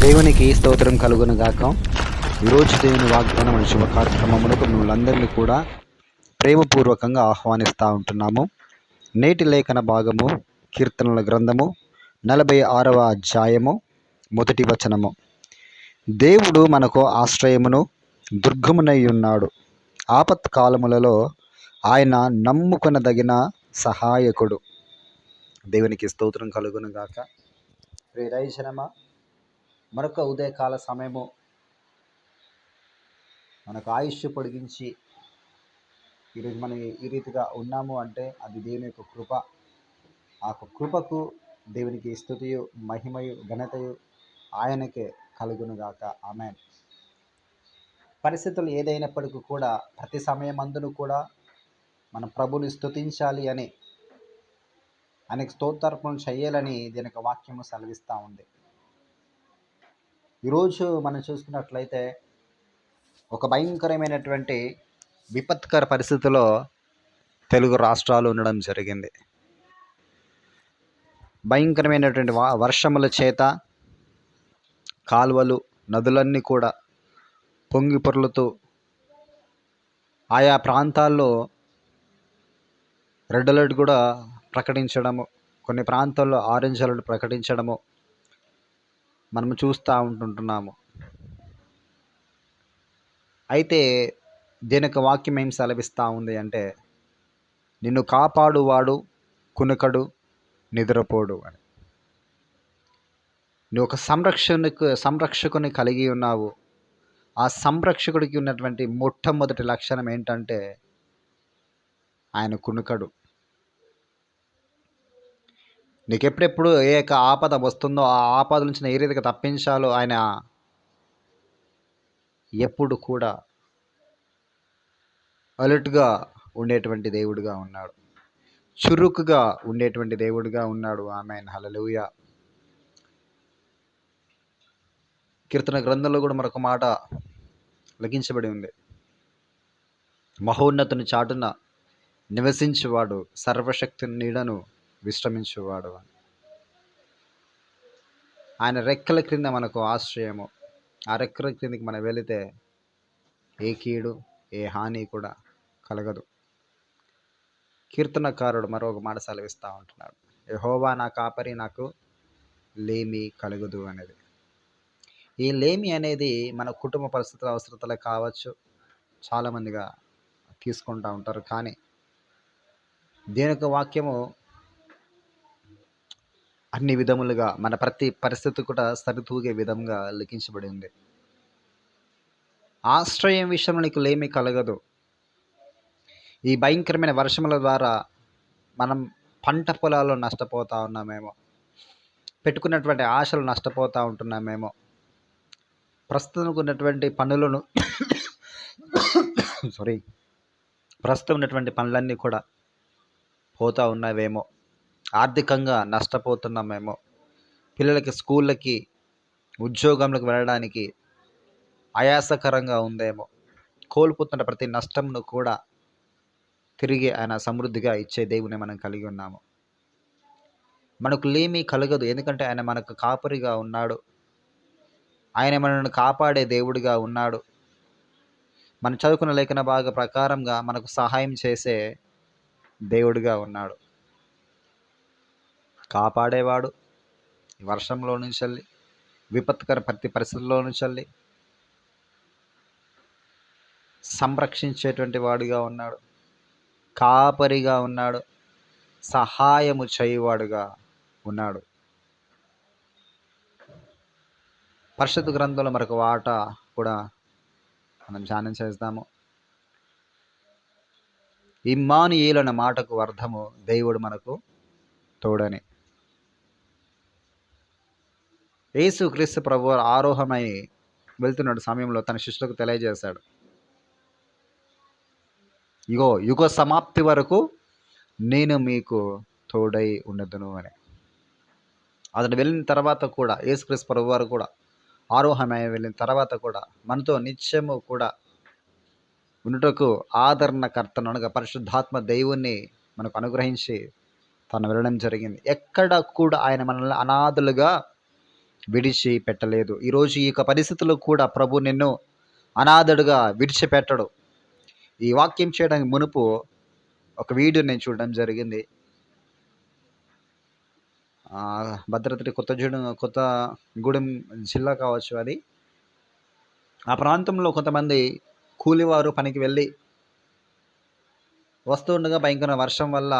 దేవునికి స్తోత్రం కలుగును గాక ఈరోజు దేవుని వాగ్దానం అనే శుభ కార్యక్రమములకు మిమ్మల్ని అందరినీ కూడా ప్రేమపూర్వకంగా ఆహ్వానిస్తూ ఉంటున్నాము. నేటి లేఖన భాగము కీర్తనల గ్రంథము నలభై ఆరవ అధ్యాయము మొదటి వచనము. దేవుడు మనకు ఆశ్రయమును దుర్గమునై ఉన్నాడు. ఆపత్కాలములలో ఆయన నమ్ముకొనదగిన సహాయకుడు. దేవునికి స్తోత్రం కలుగును గాక ప్రియరైజనమా మరొక ఉదయకాల సమయము మనకు ఆయుష్ పొడిగించి ఈరోజు మనం ఈ రీతిగా ఉన్నాము అంటే అది దేవుని యొక్క కృప. ఆ కృపకు దేవునికి స్థుతియు మహిమయు ఘనతయు ఆయనకే కలుగునుగాక. ఆమె పరిస్థితులు ఏదైనప్పటికీ కూడా ప్రతి సమయమందును కూడా మన ప్రభుని స్థుతించాలి అని ఆయనకు స్తోత్రార్పణ చేయాలని దీనికి వాక్యము సెలవిస్తూ ఉంది. ఈరోజు మనం చూసుకున్నట్లయితే ఒక భయంకరమైనటువంటి విపత్కర పరిస్థితిలో తెలుగు రాష్ట్రాలు ఉండడం జరిగింది. భయంకరమైనటువంటి వా వర్షముల చేత కాలువలు నదులన్నీ కూడా పొంగి పొర్లుతూ ఆయా ప్రాంతాల్లో రెడ్ అలర్ట్ కూడా ప్రకటించడము కొన్ని ప్రాంతాల్లో ఆరెంజ్ అలర్ట్ ప్రకటించడము మనము చూస్తూ ఉంటుంటున్నాము. అయితే దీని యొక్క వాక్యం ఏం సెలవిస్తూ ఉంది అంటే నిన్ను కాపాడువాడు కునుకడు నిద్రపోడు అని. నువ్వు ఒక సంరక్షణకు సంరక్షకుని కలిగి ఉన్నావు. ఆ సంరక్షకుడికి ఉన్నటువంటి మొట్టమొదటి లక్షణం ఏంటంటే ఆయన కునుకడు. నీకు ఎప్పుడెప్పుడు ఏ యొక్క ఆపద వస్తుందో ఆ ఆపద నుంచి ఏ రీతిగా తప్పించాలో ఆయన ఎప్పుడు కూడా అలర్ట్గా ఉండేటువంటి దేవుడిగా ఉన్నాడు. చురుకుగా ఉండేటువంటి దేవుడిగా ఉన్నాడు. ఆమె హలలుయ కీర్తన గ్రంథంలో కూడా మరొక మాట లిఖించబడి ఉంది. మహోన్నతుని చాటున నివసించేవాడు సర్వశక్తి నీడను విశ్రమించేవాడు అని. ఆయన రెక్కల క్రింద మనకు ఆశ్రయము. ఆ రెక్కల క్రిందకి మనం వెళితే ఏ కీడు ఏ హాని కూడా కలగదు. కీర్తనకారుడు మరొక మాట సెలవిస్తూ ఉంటున్నాడు. యహోవా నా కాపరి నాకు లేమి కలగదు అనేది ఈ లేమి అనేది మన కుటుంబ పరిస్థితుల అవసరతలే కావచ్చు చాలామందిగా తీసుకుంటూ ఉంటారు. కానీ దేని వాక్యము అన్ని విధములుగా మన ప్రతి పరిస్థితి కూడా సరితూగే విధంగా లిఖించబడి ఉంది. ఆశ్రయం విషయంలో నీకు లేమి కలగదు. ఈ భయంకరమైన వర్షముల ద్వారా మనం పంట పొలాల్లో నష్టపోతూ ఉన్నామేమో. పెట్టుకున్నటువంటి ఆశలు నష్టపోతూ ఉంటున్నామేమో. ప్రస్తుతం ఉన్నటువంటి పనులను సారీ ప్రస్తుతం ఉన్నటువంటి పనులన్నీ కూడా పోతూ ఉన్నవేమో. ఆర్థికంగా నష్టపోతున్నామేమో. పిల్లలకి స్కూళ్ళకి ఉద్యోగంలోకి వెళ్ళడానికి ఆయాసకరంగా ఉందేమో. కోల్పోతున్న ప్రతి నష్టంను కూడా తిరిగి ఆయన సమృద్ధిగా ఇచ్చే దేవుని మనం కలిగి ఉన్నాము. మనకు లేమి కలగదు. ఎందుకంటే ఆయన మనకు కాపరిగా ఉన్నాడు. ఆయన మనల్ని కాపాడే దేవుడిగా ఉన్నాడు. మనం చదువుకున్న లేఖన భాగ ప్రకారంగా మనకు సహాయం చేసే దేవుడిగా ఉన్నాడు. కాపాడేవాడు. వర్షంలో నుంచి వెళ్ళి విపత్కర ప్రతి పరిస్థితుల్లో నుంచి వెళ్ళి సంరక్షించేటువంటి వాడుగా ఉన్నాడు. కాపరిగా ఉన్నాడు. సహాయము చేయువాడుగా ఉన్నాడు. పరిషత్ గ్రంథంలో మరొక వాట కూడా మనం ధ్యానం చేస్తాము. ఇమ్మానుయేలు అన్న మాటకు అర్థము దేవుడు మనకు తోడని. యేసు క్రీస్తు ప్రభు ఆరోహమై వెళ్తున్నాడు సమయంలో తన శిష్యులకు తెలియజేశాడు. ఇగో యుగ సమాప్తి వరకు నేను మీకు తోడై ఉండదును అని. అతను వెళ్ళిన తర్వాత కూడా యేసుక్రీస్తు ప్రభు వారు కూడా ఆరోహమై వెళ్ళిన తర్వాత కూడా మనతో నిత్యము కూడా ఉండుటకు ఆదరణకర్తను అనగా పరిశుద్ధాత్మ దేవుణ్ణి మనకు అనుగ్రహించి తను వెళ్ళడం జరిగింది. ఎక్కడ కూడా ఆయన మనల్ని అనాథులుగా విడిచి పెట్టలేదు. ఈరోజు ఈ యొక్క పరిస్థితుల్లో కూడా ప్రభు నిన్ను అనాథడుగా విడిచిపెట్టడు. ఈ వాక్యం చేయడానికి మునుపు ఒక వీడియో నేను చూడడం జరిగింది. ఆ, భద్రాద్రి కొత్త జూడెం కొత్త గూడెం జిల్లా కావచ్చు అది. ఆ ప్రాంతంలో కొంతమంది కూలివారు పనికి వెళ్ళి వస్తూ ఉండగా భయంకర వర్షం వల్ల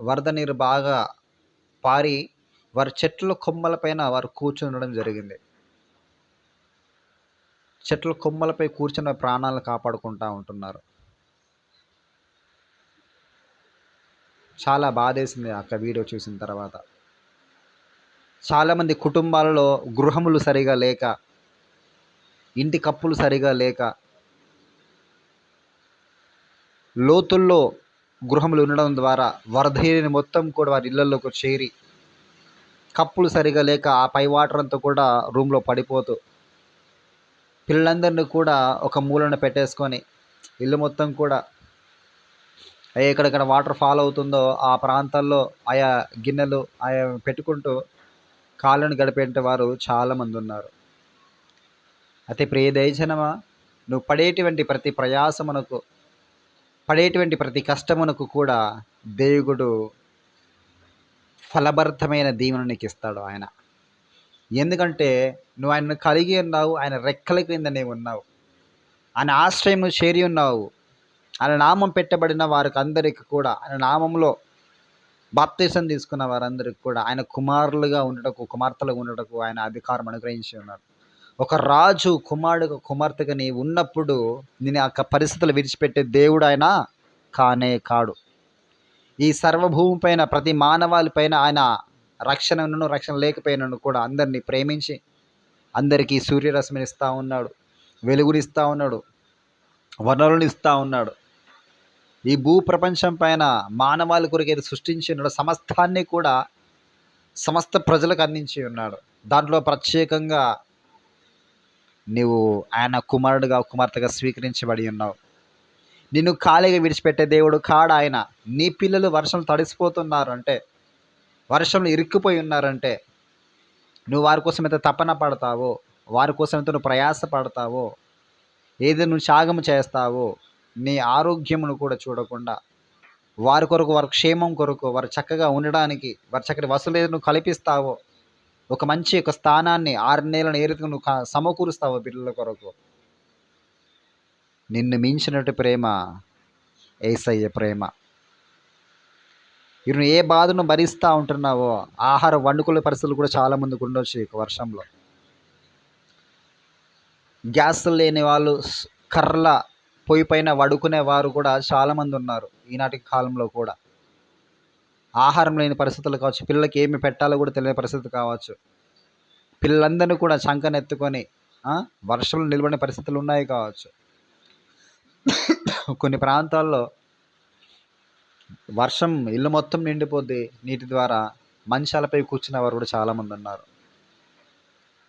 వరద నీరు బాగా పారి వారి చెట్ల కొమ్మలపైన వారు కూర్చుని ఉండడం జరిగింది. చెట్ల కొమ్మలపై కూర్చున్న ప్రాణాలను కాపాడుకుంటూ ఉంటున్నారు. చాలా బాధేసింది అక్క వీడియో చూసిన తర్వాత. చాలామంది కుటుంబాలలో గృహములు సరిగా లేక ఇంటి కప్పులు సరిగా లేక లోతుల్లో గృహములు ఉండడం ద్వారా వరద మొత్తం కూడా వారి ఇళ్ళలోకి చేరి కప్పులు సరిగా లేక ఆ పై వాటర్ అంతా కూడా రూమ్లో పడిపోతూ పిల్లలందరినీ కూడా ఒక మూలన పెట్టేసుకొని ఇల్లు మొత్తం కూడా ఏ ఎక్కడెక్కడ వాటర్ ఫాల్ అవుతుందో ఆ ప్రాంతాల్లో ఆయా గిన్నెలు ఆయా పెట్టుకుంటూ కాళ్ళను గడిపేట వారు చాలామంది ఉన్నారు. అయితే ప్రియ దయజనమా నువ్వు పడేటువంటి ప్రతి ప్రయాసమునకు పడేటువంటి ప్రతి కష్టమునకు కూడా దేవుడు ఫలభరితమైన దీవెన నీకు ఇస్తాడు ఆయన. ఎందుకంటే నువ్వు ఆయనను కలిగి ఉన్నావు ఆయన రెక్కల క్రింద నీవు ఉన్నావు. ఆయన ఆశ్రయం చేరి ఉన్నావు. ఆయన నామం పెట్టబడిన వారికి అందరికి కూడా ఆయన నామంలో బాప్తీసం తీసుకున్న వారందరికి కూడా ఆయన కుమారులుగా ఉండటకు కుమార్తెలుగా ఉండటకు ఆయన అధికారం అనుగ్రహించి ఉన్నారు ఒక రాజు కుమారుడు కుమార్తెగా నీ ఉన్నప్పుడు నేను ఆ పరిస్థితులు విడిచిపెట్టే దేవుడు ఆయన కానే కాడు. ఈ సర్వభూమి పైన ప్రతి మానవాళి పైన ఆయన రక్షణను రక్షణ లేకపోయినను కూడా అందరినీ ప్రేమించి అందరికీ సూర్యరశ్మిని ఇస్తూ ఉన్నాడు వెలుగునిస్తూ ఉన్నాడు వనరులను ఇస్తూ ఉన్నాడు. ఈ భూ ప్రపంచం పైన మానవాళి కొరకు సృష్టించినాడు సృష్టించి సమస్తాన్ని కూడా సమస్త ప్రజలకు అందించి ఉన్నాడు. దాంట్లో ప్రత్యేకంగా నీవు ఆయన కుమారుడుగా కుమార్తెగా స్వీకరించబడి ఉన్నావు. నిన్ను ఖాళీగా విడిచిపెట్టే దేవుడు కాడ ఆయన? నీ పిల్లలు వర్షం తడిసిపోతున్నారు అంటే వర్షంలో ఇరుక్కుపోయి ఉన్నారంటే నువ్వు వారి కోసం ఎంత తపన పడతావో వారి కోసం ఎంత నువ్వు ప్రయాస పడతావో ఏది నువ్వు త్యాగం చేస్తావో నీ ఆరోగ్యమును కూడా చూడకుండా వారి కొరకు వారి క్షేమం కొరకు వారు చక్కగా ఉండడానికి వారి చక్కటి వసతులు ఏదో నువ్వు కల్పిస్తావో ఒక మంచి ఒక స్థానాన్ని ఆరు నెలలను ఏ రీతిగా నువ్వు సమకూరుస్తావో పిల్లల కొరకు నిన్ను మించినట్టు ప్రేమ ఏసయ్య ప్రేమ. ఇరు ఏ బాధను భరిస్తూ ఉంటున్నావో ఆహార వండుకునే పరిస్థితులు కూడా చాలా మందికి ఉండొచ్చు ఈ వర్షంలో. గ్యాస్ లేని వాళ్ళు కర్రల పొయ్యి పైన వడుకునే వారు కూడా చాలామంది ఉన్నారు ఈనాటి కాలంలో కూడా. ఆహారం లేని పరిస్థితులు కావచ్చు పిల్లలకి ఏమి పెట్టాలో కూడా తెలియని పరిస్థితి కావచ్చు. పిల్లలందరినీ కూడా చంకనెత్తుకొని వర్షంలో నిలబడిన పరిస్థితులు ఉన్నాయి కావచ్చు. కొన్ని ప్రాంతాల్లో వర్షం ఇల్లు మొత్తం నిండిపోద్ది. నీటి ద్వారా మంచాలపై కూర్చున్న వారు కూడా చాలామంది ఉన్నారు.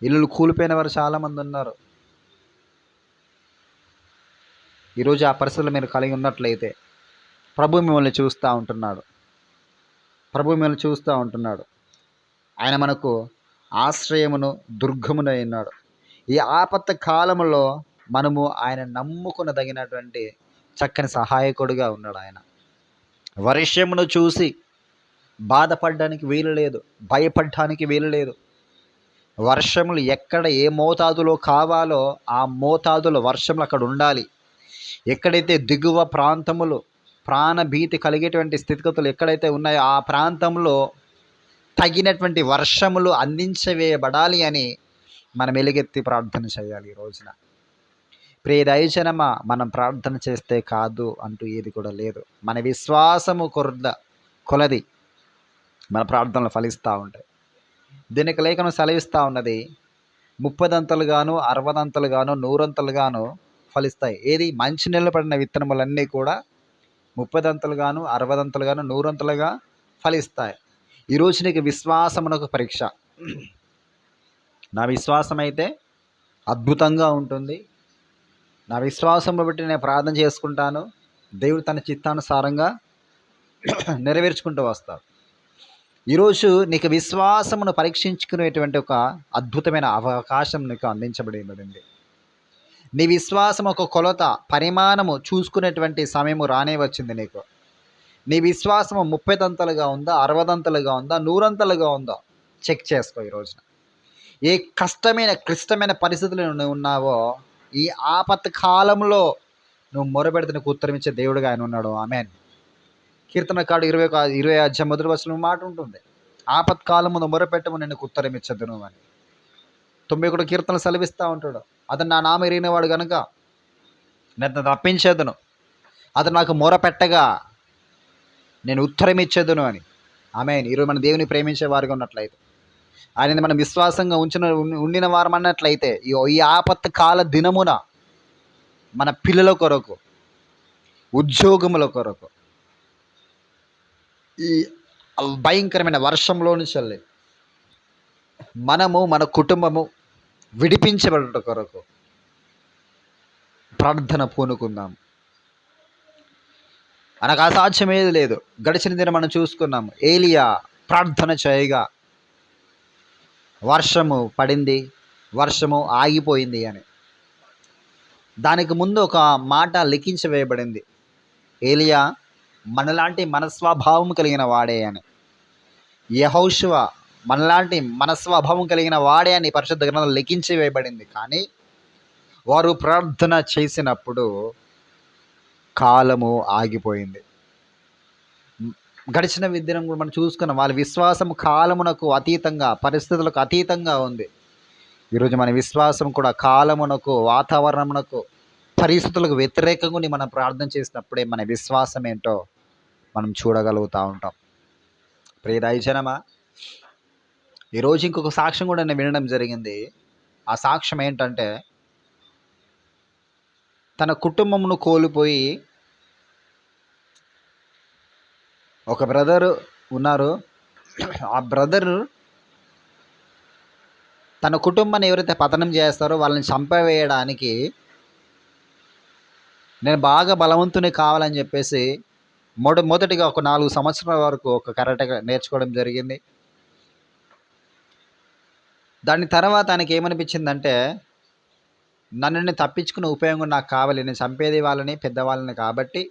ఇల్లులు కూలిపోయిన వారు చాలామంది ఉన్నారు. ఈరోజు ఆ పరిస్థితులు మీరు కలిగి ఉన్నట్లయితే ప్రభు మిమ్మల్ని చూస్తూ ఉంటున్నాడు. ప్రభు మిమ్మల్ని చూస్తూ ఉంటున్నాడు. ఆయన మనకు ఆశ్రయమును దుర్గమును అయినాడు ఈ ఆపత్త కాలంలో మనము ఆయన నమ్ముకునదగినటువంటి చక్కని సహాయకుడిగా ఉన్నాడు ఆయన. వర్షమును చూసి బాధపడడానికి వీలు లేదు భయపడడానికి వీలు లేదు. వర్షములు ఎక్కడ ఏ మోతాదులో కావాలో ఆ మోతాదులో వర్షములు అక్కడ ఉండాలి. ఎక్కడైతే దిగువ ప్రాంతములు ప్రాణభీతి కలిగేటువంటి స్థితిగతులు ఎక్కడైతే ఉన్నాయో ఆ ప్రాంతంలో తగినటువంటి వర్షములు అందించవేయబడాలి అని మనం ఎలుగెత్తి ప్రార్థన చేయాలి ఈ రోజున. ప్రియ దయచనమా మనం ప్రార్థన చేస్తే కాదు అంటూ ఏది కూడా లేదు. మన విశ్వాసము కొరద కొలది మన ప్రార్థనలు ఫలిస్తూ ఉంటాయి. దీనికి లేఖనం సెలవిస్తూ ఉన్నది ముప్పదంతలుగాను అరవదంతలుగాను నూరంతలుగాను ఫలిస్తాయి. ఏది? మంచి నిలబడిన విత్తనములన్నీ కూడా ముప్పదంతలుగాను అరవదంతలుగాను నూరంతలుగా ఫలిస్తాయి. ఈరోజు నీకు విశ్వాసమునకు పరీక్ష. నా విశ్వాసం అయితే అద్భుతంగా ఉంటుంది. నా విశ్వాసంలో బట్టి నేను ప్రార్థన చేసుకుంటాను. దేవుడు తన చిత్తానుసారంగా నెరవేర్చుకుంటూ వస్తాడు. ఈరోజు నీకు విశ్వాసమును పరీక్షించుకునేటువంటి ఒక అద్భుతమైన అవకాశం నీకు అందించబడినదండి నీ విశ్వాసం ఒక కొలత పరిమాణము చూసుకునేటువంటి సమయము రానే వచ్చింది నీకు. నీ విశ్వాసము ముప్పై దంతలుగా ఉందా అరవదంతలుగా ఉందా నూరంతలుగా ఉందా? చెక్ చేసుకో ఈ రోజున. ఏ కష్టమైన క్లిష్టమైన పరిస్థితులు నువ్వు ఉన్నావో ఈ ఆపత్ కాలంలో నువ్వు మొరబెడితే నీకు ఉత్తరం ఇచ్చే దేవుడుగా ఆయన ఉన్నాడు. ఆమెన్. కీర్తనకాడు ఇరవై ఇరవై అధ్యాయం మొదటి వచనం మాట ఉంటుంది. ఆపత్కాలమును మొరపెట్టము నేను ఉత్తరం ఇచ్చదును అని. తొంభై కూడా కీర్తనలు సెలవిస్తూ ఉంటాడు. అతను నా నామ ఎరిగినవాడు కనుక నేను తప్పించేదను. అతను నాకు మొరపెట్టగా నేను ఉత్తరం ఇచ్చేదను అని. ఆమె ఈరోజు మన దేవుని ప్రేమించే వారిగా ఉన్నట్లయితే. ఆయన మనం విశ్వాసంగా ఉంచిన ఉండిన వారం అన్నట్లయితే ఈ ఈ ఆపత్ కాల దినమున మన పిల్లల కొరకు ఉద్యోగముల కొరకు ఈ భయంకరమైన వర్షంలో నుంచి మనము మన కుటుంబము విడిపించబడట కొరకు ప్రార్థన పూనుకుందాం. మనకు అసాధ్యం ఏది లేదు. గడిచిన దినం మనం చూసుకున్నాము ఏలియా ప్రార్థన చేయగా వర్షము పడింది వర్షము ఆగిపోయింది అని. దానికి ముందు ఒక మాట లిఖించి వేయబడింది ఏలియా మనలాంటి మనస్వభావం కలిగిన వాడే అని. యహౌశివ మనలాంటి మనస్వభావం కలిగిన వాడే అని పరిశుద్ధ గ్రంథం లిఖించి వేయబడింది కానీ వారు ప్రార్థన చేసినప్పుడు కాలము ఆగిపోయింది. గడిచిన విద్యను కూడా మనం చూసుకున్నాం. వాళ్ళ విశ్వాసం కాలమునకు అతీతంగా పరిస్థితులకు అతీతంగా ఉంది. ఈరోజు మన విశ్వాసం కూడా కాలమునకు వాతావరణమునకు పరిస్థితులకు వ్యతిరేకంగా మనం ప్రార్థన చేసినప్పుడే మన విశ్వాసం ఏంటో మనం చూడగలుగుతూ ఉంటాం. ప్రియదయజనమా ఈరోజు ఇంకొక సాక్ష్యం కూడా నేను వినడం జరిగింది. ఆ సాక్ష్యం ఏంటంటే తన కుటుంబమును కోల్పోయి ఒక బ్రదర్ ఉన్నారు. ఆ బ్రదర్ తన కుటుంబాన్ని ఎవరైతే పతనం చేస్తారో వాళ్ళని చంపవేయడానికి నేను బాగా బలవంతుని కావాలని చెప్పేసి మొద మొదటిగా ఒక నాలుగు సంవత్సరాల వరకు ఒక కరెక్ట్గా నేర్చుకోవడం జరిగింది. దాని తర్వాత ఆయనకి ఏమనిపించిందంటే నన్ను తప్పించుకునే ఉపయోగం నాకు కావాలి నేను చంపేది వాళ్ళని పెద్దవాళ్ళని కాబట్టి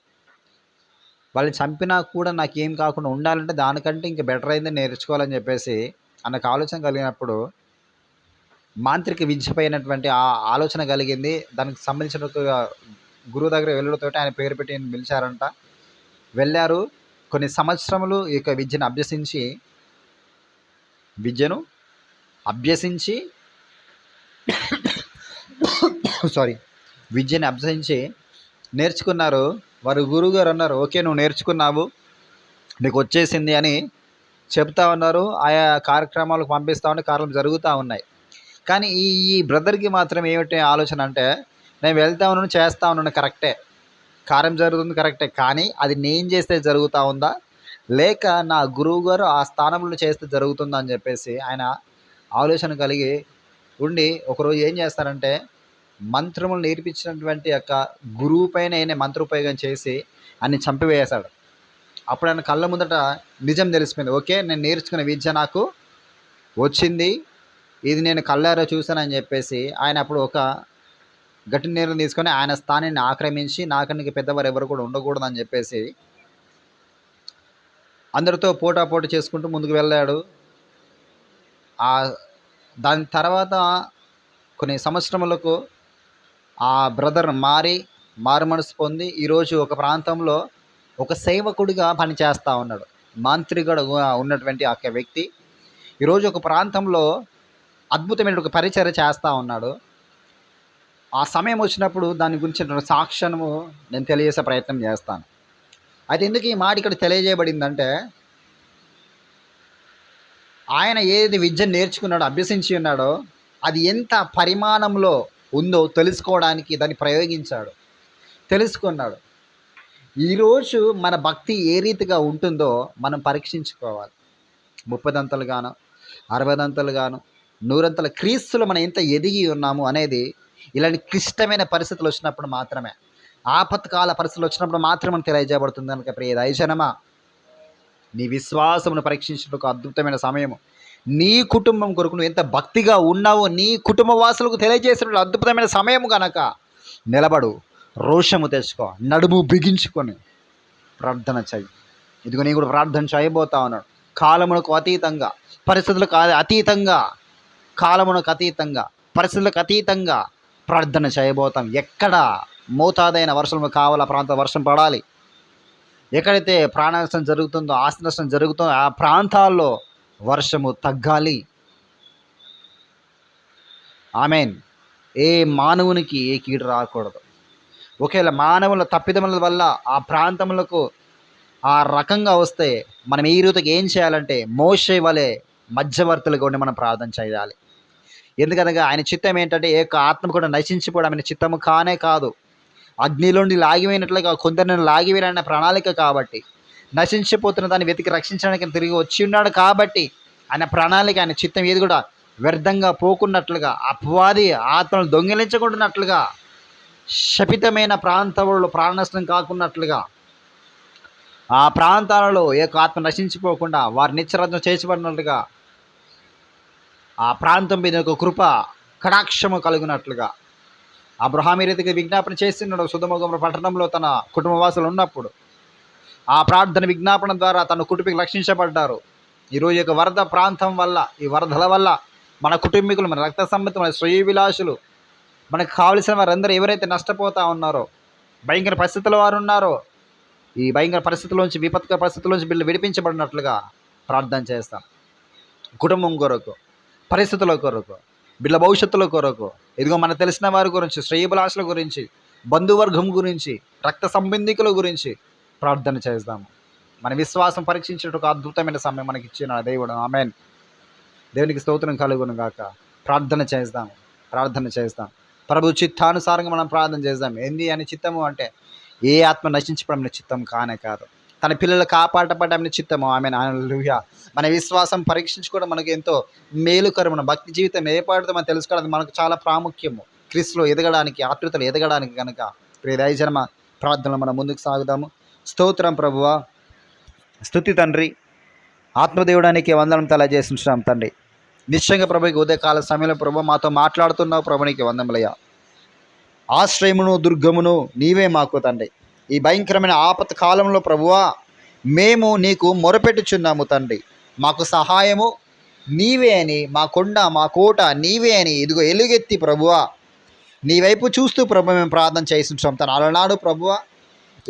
వాళ్ళని చంపినా కూడా నాకు ఏం కాకుండా ఉండాలంటే దానికంటే ఇంకా బెటర్ అయింది నేర్చుకోవాలని చెప్పేసి అన్నకు ఆలోచన కలిగినప్పుడు మాంత్రిక విద్యపైనటువంటి ఆ ఆలోచన కలిగింది. దానికి సంబంధించిన ఒక గురువు దగ్గర వెళ్ళడంతో ఆయన పేరు పెట్టి పిలిచారంట. వెళ్ళారు. కొన్ని సంవత్సరములు ఈ యొక్క విద్యను అభ్యసించి విద్యను అభ్యసించి సారీ విద్యను అభ్యసించి నేర్చుకున్నారు. వారు గురువుగారు అన్నారు ఓకే నువ్వు నేర్చుకున్నావు నీకు వచ్చేసింది అని చెప్తా ఉన్నారు. ఆయా కార్యక్రమాలకు పంపిస్తా ఉంటే కార్యక్రమాలు జరుగుతూ ఉన్నాయి. కానీ ఈ ఈ బ్రదర్కి మాత్రం ఏమిటి ఆలోచన అంటే నేను వెళ్తా ఉన్నాను చేస్తా ఉన్నాను కరెక్టే. కార్యం జరుగుతుంది కరెక్టే. కానీ అది నేను చేస్తే జరుగుతూ ఉందా? లేక నా గురువు గారు ఆ స్థానంలో చేస్తే జరుగుతుందా? అని చెప్పేసి ఆయన ఆలోచన కలిగి ఉండి ఒకరోజు ఏం చేస్తారంటే మంత్రములు నేర్పించినటువంటి యొక్క గురువు పైన ఆయన మంత్రోపయోగం చేసి అన్ని చంపివేశాడు. అప్పుడు ఆయన కళ్ళ ముందట నిజం తెలిసిపోయింది. ఓకే నేను నేర్చుకున్న విద్య నాకు వచ్చింది. ఇది నేను కళ్ళారో చూశానని చెప్పేసి ఆయన అప్పుడు ఒక గట్టి నీరు తీసుకొని ఆయన స్థానాన్ని ఆక్రమించి నాకనికి పెద్దవారు ఎవరు కూడా ఉండకూడదని చెప్పేసి అందరితో పోటాపోటీ చేసుకుంటూ ముందుకు వెళ్ళాడు. ఆ దాని తర్వాత కొన్ని సంవత్సరములకు ఆ బ్రదర్ మారి మారు మనసు పొంది ఈరోజు ఒక ప్రాంతంలో ఒక సేవకుడిగా పనిచేస్తూ ఉన్నాడు. మాంత్రికుడుగా ఉన్నటువంటి ఆ యొక్క వ్యక్తి. ఈరోజు ఒక ప్రాంతంలో అద్భుతమైన ఒక పరిచర్య చేస్తూ ఉన్నాడు. ఆ సమయం వచ్చినప్పుడు దాని గురించి సాక్ష్యము నేను తెలియజేసే ప్రయత్నం చేస్తాను. అయితే ఎందుకు ఈ మాట ఇక్కడ తెలియజేయబడిందంటే ఆయన ఏది విద్య నేర్చుకున్నాడో అభ్యసించి ఉన్నాడో అది ఎంత పరిమాణంలో ఉందో తెలుసుకోవడానికి దాన్ని ప్రయోగించాడు. తెలుసుకున్నాడు. ఈరోజు మన భక్తి ఏ రీతిగా ఉంటుందో మనం పరీక్షించుకోవాలి. ముప్పదంతలుగాను అరవదంతలుగాను నూరంతల క్రీస్తులు మనం ఎంత ఎదిగి ఉన్నాము అనేది ఇలాంటి క్లిష్టమైన పరిస్థితులు వచ్చినప్పుడు మాత్రమే. ఆపత్కాల పరిస్థితులు వచ్చినప్పుడు మాత్రమే మనకు తెలియజేయబడుతుంది కనుక ప్రియ దయజనమా నీ విశ్వాసమును పరీక్షించడానికి ఒక అద్భుతమైన సమయము. నీ కుటుంబం కొరకు నువ్వు ఎంత భక్తిగా ఉన్నావో నీ కుటుంబ వాసులకు తెలియజేసిన అద్భుతమైన సమయం కనుక నిలబడు రోషము తెచ్చుకో నడుము బిగించుకొని ప్రార్థన చేయి. ఇదిగో నీ కూడా ప్రార్థన చేయబోతా ఉన్నాడు. కాలమునకు అతీతంగా పరిస్థితులకు అతీతంగా కాలమునకు అతీతంగా పరిస్థితులకు అతీతంగా ప్రార్థన చేయబోతాం. ఎక్కడ మోతాదైన వర్షం కావాల ప్రాంత వర్షం పడాలి? ఎక్కడైతే ప్రాణ నష్టం జరుగుతుందో ఆస్తి నష్టం జరుగుతుందో ఆ ప్రాంతాల్లో వర్షము తగ్గాలి. ఆమెన్. ఏ మానవునికి ఏ కీడు రాకూడదు. ఒకవేళ మానవుల తప్పిదముల వల్ల ఆ ప్రాంతములకు ఆ రకంగా వస్తే మనం ఈ రీతికి ఏం చేయాలంటే మోసే వలె మధ్యవర్తులుగా ఉండి మనం ప్రార్థన చేయాలి. ఎందుకనగా ఆయన చిత్తం ఏంటంటే ఏ యొక్క ఆత్మ కూడా నశించిపోవడం ఆయన చిత్తము కానే కాదు. అగ్నిలోండి లాగిపోయినట్లుగా కొందరిని లాగివేయాలన్న ప్రణాళిక కాబట్టి నశించిపోతున్న దాన్ని వెతికి రక్షించడానికి తిరిగి వచ్చి ఉన్నాడు. కాబట్టి ఆయన ప్రణాళిక ఆయన చిత్తం ఏది కూడా వ్యర్థంగా పోకున్నట్లుగా అపవాది ఆత్మను దొంగిలించకుండానట్లుగా శపితమైన ప్రాంతంలో ప్రాణనష్టం కాకున్నట్లుగా ఆ ప్రాంతాలలో ఏ ఆత్మ నశించిపోకుండా వారి నిత్యరత్నం చేసిపడినట్లుగా ఆ ప్రాంతం మీద ఒక కృప కటాక్షము కలుగునట్లుగా అబ్రహామి రీతికి విజ్ఞాపన చేస్తున్నాడు సుధమగుమ పట్టణంలో తన కుటుంబవాసులు ఉన్నప్పుడు ఆ ప్రార్థన విజ్ఞాపన ద్వారా తన కుటుంబీకులు రక్షించబడ్డారు. ఈరోజు యొక్క వరద ప్రాంతం వల్ల ఈ వరదల వల్ల మన కుటుంబీకులు మన రక్త సంబంధం మన స్వయ విలాసులు మనకు కావలసిన వారందరూ ఎవరైతే నష్టపోతా ఉన్నారో భయంకర పరిస్థితుల వారు ఉన్నారో ఈ భయంకర పరిస్థితుల్లోంచి విపత్కర పరిస్థితుల్లోంచి వీళ్ళు విడిపించబడినట్లుగా ప్రార్థన చేస్తాం. కుటుంబం కొరకు పరిస్థితుల కొరకు వీళ్ళ భవిష్యత్తుల కొరకు ఇదిగో మనకు తెలిసిన వారి గురించి శ్రేయభిలాషుల గురించి బంధువర్గం గురించి రక్త సంబంధికుల గురించి ప్రార్థన చేద్దాము మన విశ్వాసం పరీక్షించినట్టు ఒక అద్భుతమైన సమయం మనకి ఇచ్చిన దేవుడు. ఆమెన్. దేవునికి స్తోత్రం కలుగును గాక. ప్రార్థన చేద్దాం ప్రార్థన చేద్దాం ప్రభు చిత్తానుసారంగా మనం ప్రార్థన చేద్దాం ఏంది అని చిత్తము అంటే ఏ ఆత్మ నశించడం చిత్తం కానే కాదు. తన పిల్లలు కాపాడపడడం చిత్తము. ఆమె హల్లెలూయా. మన విశ్వాసం పరీక్షించుకోవడం మనకు ఎంతో మేలుకరం. మన భక్తి జీవితం ఏర్పడుతుందో మనం తెలుసుకోవడం మనకు చాలా ప్రాముఖ్యము. క్రీస్తులో ఎదగడానికి ఆతృతలు ఎదగడానికి కనుక ప్రియదయజన్మ ప్రార్థనలు మనం ముందుకు సాగుదాము. స్తోత్రం ప్రభువ. స్తుతి తండ్రి. ఆత్మదేవుడానికి వందనం తెలియజేస్తున్నాం తండ్రి. నిశ్చయంగా ప్రభుకి ఉదయకాల సమయంలో ప్రభు మాతో మాట్లాడుతున్నావు ప్రభునికి వందములయ్యా ఆశ్రయమును దుర్గమును నీవే మాకు తండ్రి. ఈ భయంకరమైన ఆపత కాలంలో ప్రభువా మేము నీకు మొరపెట్టుచున్నాము తండ్రి. మాకు సహాయము నీవే అని మా కొండ మా కోట నీవే అని ఇదిగో ఎలుగెత్తి ప్రభువా. నీ వైపు చూస్తూ ప్రభు మేము ప్రార్థన చేస్తుంటాం తను అలనాడు ప్రభువా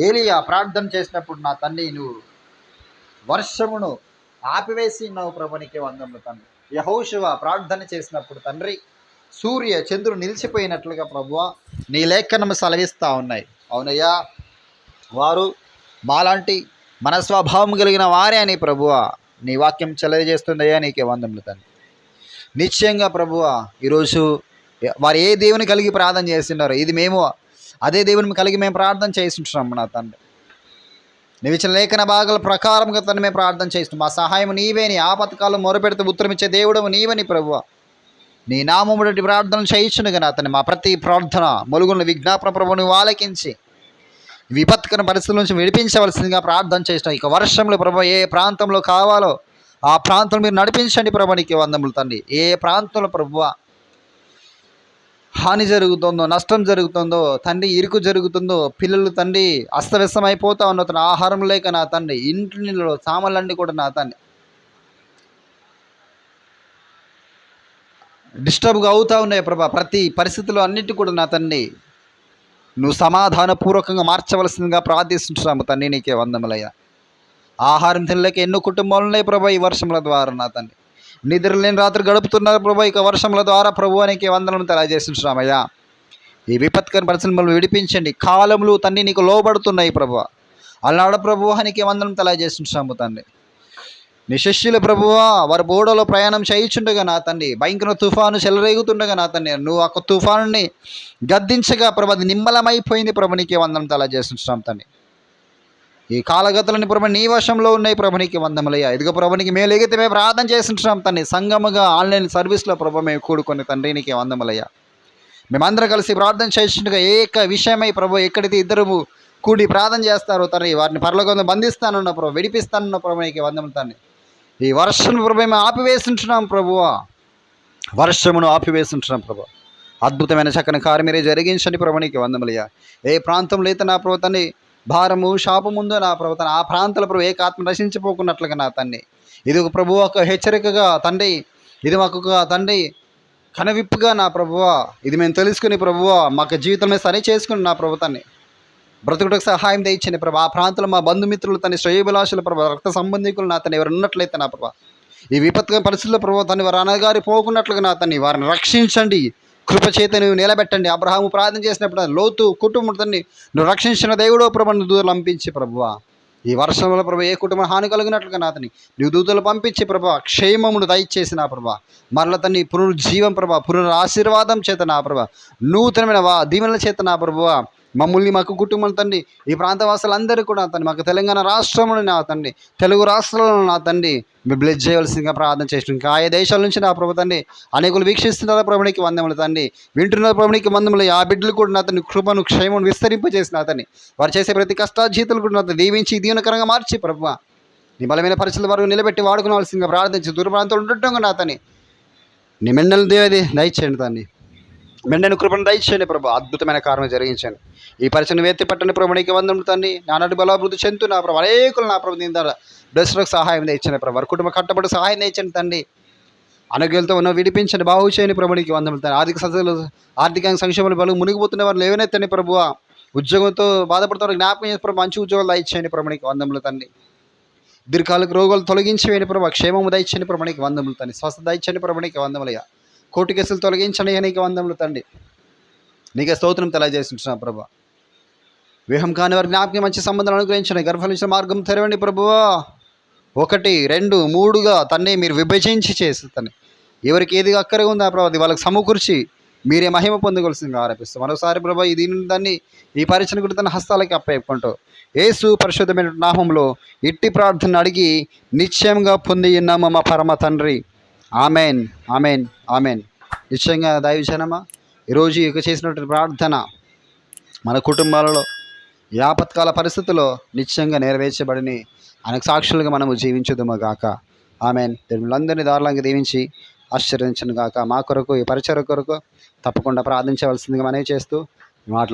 ఏలియా ప్రార్థన చేసినప్పుడు నా తండ్రి నువ్వు వర్షమును ఆపివేసి ఉన్నావు ప్రభునికి వందములు తండ్రి. యహోశివ ప్రార్థన చేసినప్పుడు తండ్రి సూర్య చంద్రుడు నిలిచిపోయినట్లుగా ప్రభువ నీ లేఖనము సెలవిస్తూ ఉన్నాయి. అవునయ్యా వారు మాలాంటి మన స్వభావం కలిగిన వారే అని ప్రభువ నీ వాక్యం తెలియజేస్తుందయ్యా నీకే వందములు తండ్రి. నిశ్చయంగా ప్రభువ ఈరోజు వారు ఏ దేవుని కలిగి ప్రార్థన చేస్తున్నారు ఇది మేము అదే దేవుని కలిగి మేము ప్రార్థన చేస్తుంటున్నాం నా తండ్రి. నీవు లేఖన భాగాల ప్రకారంగా తను మేము ప్రార్థన చేస్తున్నాం. మా సహాయం నీవేని ఆపత్కాలం మొరపెడితే ఉత్తరమిచ్చే దేవుడు నీవని ప్రభువ. నీ నామముడి ప్రార్థన చేయించునుగా అతని మా ప్రతి ప్రార్థన మొలుగున్న విజ్ఞాపన ప్రభుని ఆలకించి విపత్కర పరిస్థితుల నుంచి విడిపించవలసిందిగా ప్రార్థన చేసిన ఇక వర్షంలో ప్రభు ఏ ప్రాంతంలో కావాలో ఆ ప్రాంతంలో మీరు నడిపించండి ప్రభు నీకు వందములు తండ్రి. ఏ ప్రాంతంలో ప్రభువ హాని జరుగుతుందో నష్టం జరుగుతుందో తండ్రి ఇరుకు జరుగుతుందో పిల్లలు తండ్రి అస్తవ్యస్తం అయిపోతా ఉన్న తన ఆహారం లేక నా తండ్రి ఇంటిలో సామాన్లన్నీ కూడా నా తండ్రి. డిస్టర్బ్గా అవుతా ఉన్నాయి ప్రభా. ప్రతి పరిస్థితుల్లో అన్నిటి కూడా నా తండ్రి. నువ్వు సమాధానపూర్వకంగా మార్చవలసిందిగా ప్రార్థిస్తున్నాము తండ్రి నీకే వందములయ్యా. ఆహారం తినలేక ఎన్నో కుటుంబాలు ఉన్నాయి ప్రభా ఈ వర్షముల ద్వారా నా తండ్రి. నిద్ర లేని రాత్రి గడుపుతున్నారు ప్రభు. ఇక వర్షముల ద్వారా ప్రభు అనేక వందనం తెలియజేస్తున్నామయ్యా ఈ విపత్కర పరిస్థితులు విడిపించండి. కాలములు తండ్రి నీకు లోబడుతున్నాయి ప్రభు. అలనాడ ప్రభువానికి వందనం తెలియజేస్తున్నాము తండ్రి. నీ శిష్యులు ప్రభువా వారి బోడలో ప్రయాణం చేయించుండగా నా తండ్రి భయంకర తుఫాను చెలరేగుతుండగా నా తండ్రి నువ్వు ఒక తుఫానుని గద్దించగా ప్రభు అది నిమ్మలమైపోయింది. ప్రభు నీకే వందనం తెలియజేస్తున్నాం తండ్రి. ఈ కాలగతులని ప్రభు నీ వశంలో ఉన్నాయి ప్రభు నీకు వందములయ్యా ఇదిగో ప్రభు నీకు మేము ఎగితే మేము ప్రార్థన చేస్తుంటున్నాం తండ్రి సంగముగా ఆన్లైన్ సర్వీస్లో ప్రభు మేము కూడుకొని తండ్రి నీకే వందములయ్యా మేమందరం కలిసి ప్రార్థన చేసినట్టుగా ఏక విషయమై ప్రభు ఎక్కడైతే ఇద్దరు కూడి ప్రార్థన చేస్తారు తండ్రి వారిని పరలోకంలో బంధిస్తానన్న ప్రభు విడిపిస్తానన్న ప్రభు నీకు వందములు తండ్రి ఈ వర్షం ప్రభు మేము ఆపివేస్తుంటున్నాం ప్రభువా వర్షమును ఆపివేస్తుంటున్నాం ప్రభు. అద్భుతమైన చక్కని కారు మీరే జరిగించండి ప్రభు నీకు వందములయ్యా ఏ ప్రాంతంలో అయితే నా ప్రభుత్వాన్ని భారము శాపం ఉందో నా ప్రభుత్వం ఆ ప్రాంతాల ప్రభు ఏక ఆత్మ నశించిపోకున్నట్లుగా నా తండ్రి. ఇది ఒక ప్రభు ఒక హెచ్చరికగా తండ్రి ఇది మాకు ఒక తండ్రి కనవిప్పుగా నా ప్రభువా ఇది మేము తెలుసుకుని ప్రభువా మాకు జీవితం మీద సరి చేసుకుని నా ప్రభుత్వాన్ని బ్రతుకుటకు సహాయం దయచండి ప్రభా. ఆ ప్రాంతంలో మా బంధుమిత్రులు తన శ్రేయభిలాషుల ప్రభా రక్త సంబంధికులు నా తను ఎవరు ఉన్నట్లయితే నా ప్రభా. ఈ విపత్కర పరిస్థితుల్లో ప్రభు తను వారు అనగారి పోకున్నట్లుగా నా తన్ని వారిని రక్షించండి. కృపచేత నువ్వు నిలబెట్టండి. అబ్రహాము ప్రార్థన చేసినప్పుడు లోతు కుటుంబం తన్ని నువ్వు రక్షించిన దేవుడో ప్రభు దూరం పంపించి ప్రభువా. ఈ వర్షంలో ప్రభు ఏ కుటుంబం హాని కలిగినట్లుగా నా తని నువ్వు దూతలు పంపించి ప్రభా క్షేమమును దయచేసి నా ప్రభా మరల తన్ని పునరుజ్జీవం ప్రభా పునరాశీర్వాదం చేత నా ప్రభా నూతనమైన వా దీవెనల చేత నా ప్రభువా. మమ్మల్ని మాకు కుటుంబం తండ్రి ఈ ప్రాంత వాసులందరూ కూడా తండ్రి మాకు తెలంగాణ రాష్ట్రంలో నా తండ్రి తెలుగు రాష్ట్రాలలో నా తండ్రి. మీ బ్లెస్ చేయవలసిందిగా ప్రార్థన చేసిన ఇంకా ఆయా దేశాల నుంచి నా ప్రభు తండ్రి అనేకులు వీక్షిస్తున్నారు ప్రభునికి వందములు తండ్రి. వింటున్న ప్రభునికి వందములు ఆ బిడ్డలు కూడా నా తండ్రి కృపను క్షేమను విస్తరింపజేసిన అతన్ని వారు చేసే ప్రతి కష్టాజీతులు కూడా నా దీవించి దీవనకరంగా మార్చి ప్రభు. నీ బలమైన పరిస్థితుల వరకు నిలబెట్టి వాడుకోవాల్సిందిగా ప్రార్థించి దూర ప్రాంతంలో ఉండటం నా తని నీ మెండలు దేవది దయచేయండి దాన్ని మెండని కృపను దయచేయండి ప్రభు. అద్భుతమైన కార్యం జరిగించండి. ఈ పరిచయం వేత్తి పట్టని ప్రభు నీకు వందం తండ్రి. నానాటి బలాభివృద్ధి చెందుతూ నా ప్రభు అనేకులు నా ప్రభు దీని ద్వారా బ్లెస్లకు సహాయం తెచ్చండి ప్రభు. వారి కుటుంబ కట్టబడి సహాయం తెచ్చండి తండ్రి. అనుగ్రహాలతో ఉన్న విడిపించండి. బాగు చేయని ప్రభు నీకు తండ్రి. ఆర్థిక సంస్థలు ఆర్థికంగా సంక్షేమాలు బలు మునిగిపోతున్న వారు లేవనెత్తండి ప్రభువ ఉద్యోగంతో బాధపడుతున్న జ్ఞాపకం చేసి ప్రభు మంచి ఉద్యోగాలు దయచేయండి ప్రభు వందములు తండ్రి. దీర్ఘకాలిక రోగాలు తొలగించి వేయని ప్రభు. క్షేమము దయచేయండి ప్రభు వందములు తండ్రి. స్వస్థ దయచేయండి ప్రభు వందములయ్యా కోర్టు కేసులు తొలగించండి నీకు వందములు తండ్రి. నీకే స్తోత్రం తెలియజేస్తున్నాం ప్రభు. వ్యూహం కాని వారి జ్ఞాపకం మంచి సంబంధాలు అనుగ్రహించండి. గర్భలించిన మార్గం తెరవండి ప్రభువా ఒకటి రెండు మూడుగా తన్నే మీరు విభజించి చేసి తన్ని. ఎవరికి ఏది అక్కరగా ఉందా ప్రభు? అది వాళ్ళకి సమకూర్చి మీరే మహిమ పొందవలసిందిగా ఆరోపిస్తాం. మరోసారి ప్రభు ఈ దీని దాన్ని ఈ పరిచయం కూడా తన హస్తాలకి అప్పయ్యుకుంటూ ఏసు పరిశుద్ధమైన నామంలో ఇట్టి ప్రార్థన అడిగి నిశ్చయంగా పొంది ఉన్నాము మా పరమ తండ్రి. Amen amen amen. నిశ్చయంగా దైవజనమా ఈరోజు ఇక చేసినటువంటి ప్రార్థన మన కుటుంబాలలో యాపత్కాల పరిస్థితుల్లో నిశ్చయంగా నెరవేర్చబడిని అనేక సాక్షులుగా మనము జీవించుదుము గాక. ఆమెన్. దేవులందరినీ దారులంగా దీవించి ఆశ్చర్యించను గాక. మా కొరకు ఈ పరిచయ కొరకు తప్పకుండా ప్రార్థించవలసిందిగా మనవి చేస్తూ మాట్లా మాటలు